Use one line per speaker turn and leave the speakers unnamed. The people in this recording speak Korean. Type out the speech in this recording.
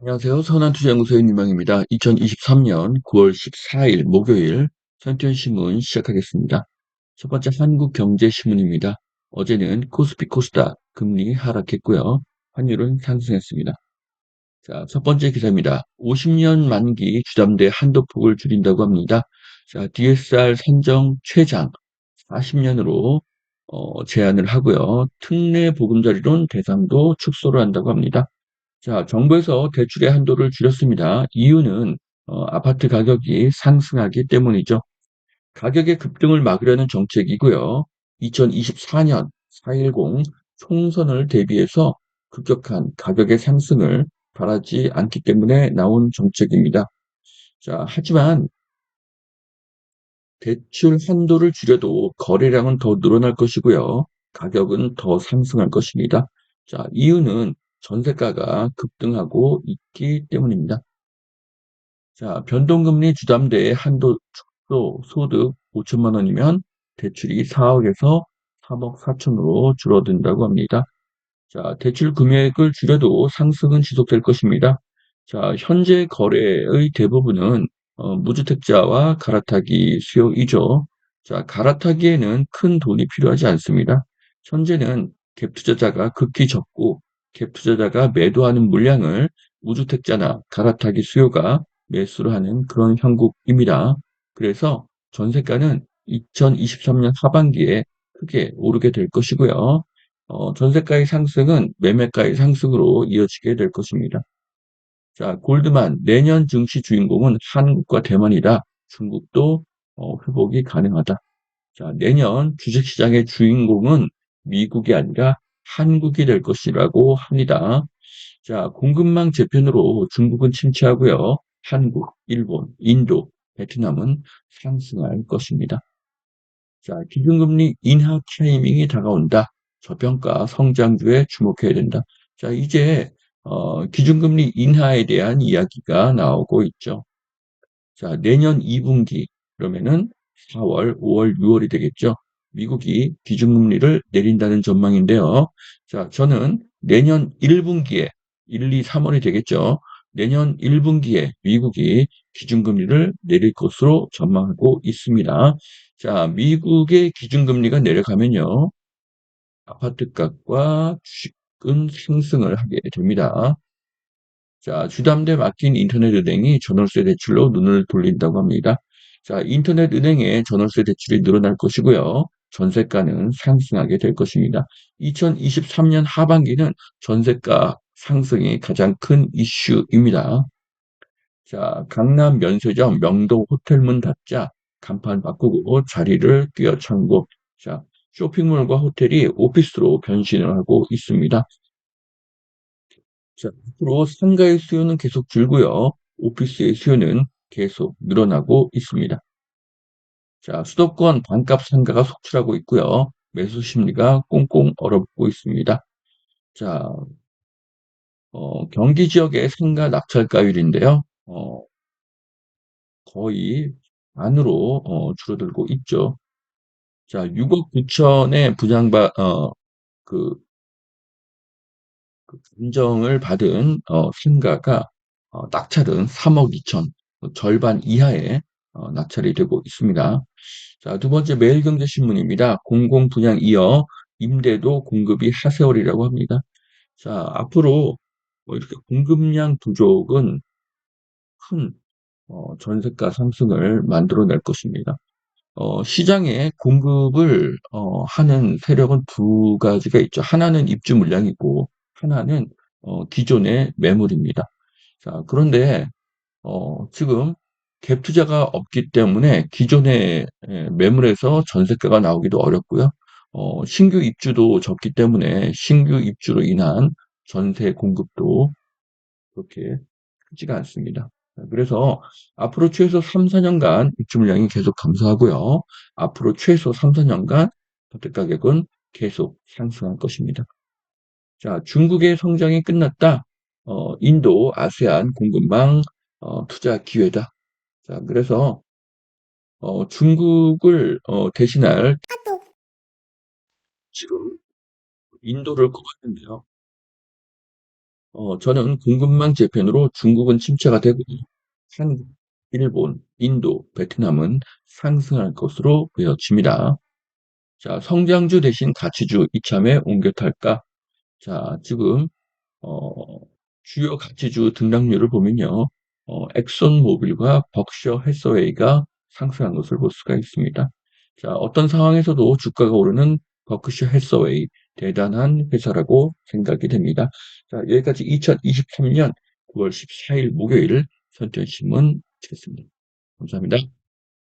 안녕하세요. 선한투자연구소의 유망입니다. 2023년 9월 14일 목요일 선투연신문 시작하겠습니다. 첫 번째 한국경제신문입니다. 어제는 코스피 코스닥 금리 하락했고요. 환율은 상승했습니다. 자, 첫 번째 기사입니다. 50년 만기 주담대 한도폭을 줄인다고 합니다. 자, DSR 산정 최장 40년으로 어, 제한을 하고요. 특례 보금자리론 대상도 축소를 한다고 합니다. 자, 정부에서 대출의 한도를 줄였습니다. 이유는 어, 아파트 가격이 상승하기 때문이죠. 가격의 급등을 막으려는 정책이고요. 2024년 4.10 총선을 대비해서 급격한 가격의 상승을 바라지 않기 때문에 나온 정책입니다. 자, 하지만 대출 한도를 줄여도 거래량은 더 늘어날 것이고요. 가격은 더 상승할 것입니다. 자, 이유는 전세가가 급등하고 있기 때문입니다. 자, 변동금리 주담대의 한도 축소 소득 5천만 원이면 대출이 4억에서 3억 4천으로 줄어든다고 합니다. 자, 대출 금액을 줄여도 상승은 지속될 것입니다. 자, 현재 거래의 대부분은 어, 무주택자와 갈아타기 수요이죠. 자, 갈아타기에는 큰 돈이 필요하지 않습니다. 현재는 갭 투자자가 극히 적고 갭 투자자가 매도하는 물량을 무주택자나 갈아타기 수요가 매수를 하는 그런 형국입니다. 그래서 전세가는 2023년 하반기에 크게 오르게 될 것이고요. 어, 전세가의 상승은 매매가의 상승으로 이어지게 될 것입니다. 자, 골드만 내년 증시 주인공은 한국과 대만이라 중국도 어, 회복이 가능하다. 자, 내년 주식시장의 주인공은 미국이 아니라 한국이 될 것이라고 합니다. 자, 공급망 재편으로 중국은 침체하고요. 한국, 일본, 인도, 베트남은 상승할 것입니다. 자, 기준금리 인하 타이밍이 다가온다. 저평가 성장주에 주목해야 된다. 자, 이제 어, 기준금리 인하에 대한 이야기가 나오고 있죠. 자, 내년 2분기 그러면은 4월, 5월, 6월이 되겠죠. 미국이 기준금리를 내린다는 전망인데요. 자, 저는 내년 1분기에 1, 2, 3월이 되겠죠. 내년 1분기에 미국이 기준금리를 내릴 것으로 전망하고 있습니다. 자, 미국의 기준금리가 내려가면요. 아파트 값과 주식은 상승을 하게 됩니다. 자, 주담대 맡긴 인터넷은행이 전월세 대출로 눈을 돌린다고 합니다. 자, 인터넷은행의 전월세 대출이 늘어날 것이고요. 전세가는 상승하게 될 것입니다. 2023년 하반기는 전세가 상승이 가장 큰 이슈입니다. 자, 강남 면세점 명동 호텔 문 닫자 간판 바꾸고 자리를 뛰어창고 자, 쇼핑몰과 호텔이 오피스로 변신을 하고 있습니다. 자, 앞으로 상가의 수요는 계속 줄고요. 오피스의 수요는 계속 늘어나고 있습니다. 자, 수도권 반값 상가가 속출하고 있고요. 매수 심리가 꽁꽁 얼어붙고 있습니다. 자, 어, 경기 지역의 상가 낙찰가율인데요. 어, 거의 반으로 어, 줄어들고 있죠. 자, 6억 9천의 부장바, 어, 그, 그 인정을 받은 어, 상가가 어, 낙찰은 3억 2천, 어, 절반 이하의 어, 낙찰이 되고 있습니다. 자, 두 번째 매일경제신문입니다. 공공 분양 이어 임대도 공급이 하세월이라고 합니다. 자, 앞으로 뭐 이렇게 공급량 부족은 큰 어, 전세가 상승을 만들어낼 것입니다. 어, 시장에 공급을 어, 하는 세력은 두 가지가 있죠. 하나는 입주 물량이고 하나는 어, 기존의 매물입니다. 자, 그런데 어, 지금 갭 투자가 없기 때문에 기존의 예, 매물에서 전세가가 나오기도 어렵고요. 어, 신규 입주도 적기 때문에 신규 입주로 인한 전세 공급도 그렇게 크지가 않습니다. 그래서 앞으로 최소 3, 4년간 입주 물량이 계속 감소하고요. 앞으로 최소 3, 4년간 주택 가격은 계속 상승할 것입니다. 자, 중국의 성장이 끝났다. 어, 인도, 아세안 공급망 어, 투자 기회다. 자, 그래서 어, 중국을 어, 대신할 지금 인도를 꼽았는데요. 어 저는 공급망 재편으로 중국은 침체가 되고 한국, 일본, 인도, 베트남은 상승할 것으로 보여집니다. 자, 성장주 대신 가치주 이참에 옮겨 탈까? 자, 지금 어, 주요 가치주 등락률을 보면요. 어, 엑손모빌과 벅셔 해서웨이가 상승한 것을 볼 수가 있습니다. 자, 어떤 상황에서도 주가가 오르는 버크셔 해서웨이 대단한 회사라고 생각이 됩니다. 자, 여기까지 2023년 9월 14일 목요일 선전신문 마치겠습니다. 감사합니다.